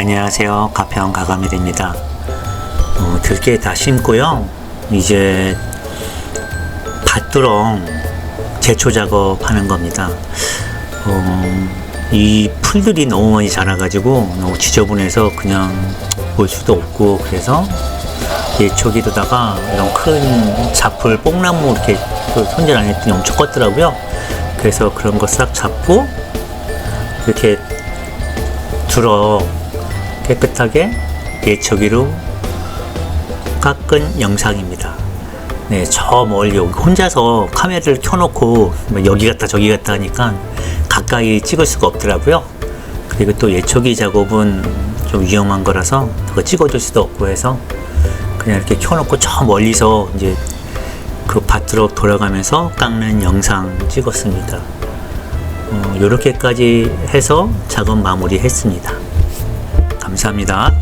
안녕하세요. 가평 가가밀입니다. 어, 들깨 다 심고요. 이제 밭두렁 제초 작업하는 겁니다. 어, 이 풀들이 너무 많이 자라가지고 너무 지저분해서 그냥 볼 수도 없고 그래서 예초기로다가 이런 큰 잡풀 뽕나무 이렇게 그 손질 안 했더니 엄청 컸더라고요. 그래서 그런 거 싹 잡고 이렇게 들어 깨끗하게 예초기로 깎은 영상입니다. 네, 저 멀리 혼자서 카메라를 켜놓고 뭐 여기 갔다 저기 갔다 하니까 가까이 찍을 수가 없더라고요. 그리고 또 예초기 작업은 좀 위험한 거라서 그거 찍어줄 수도 없고 해서 그냥 이렇게 켜놓고 저 멀리서 이제 그 밭으로 돌아가면서 깎는 영상 찍었습니다. 어, 이렇게까지 해서 작업 마무리 했습니다. 감사합니다.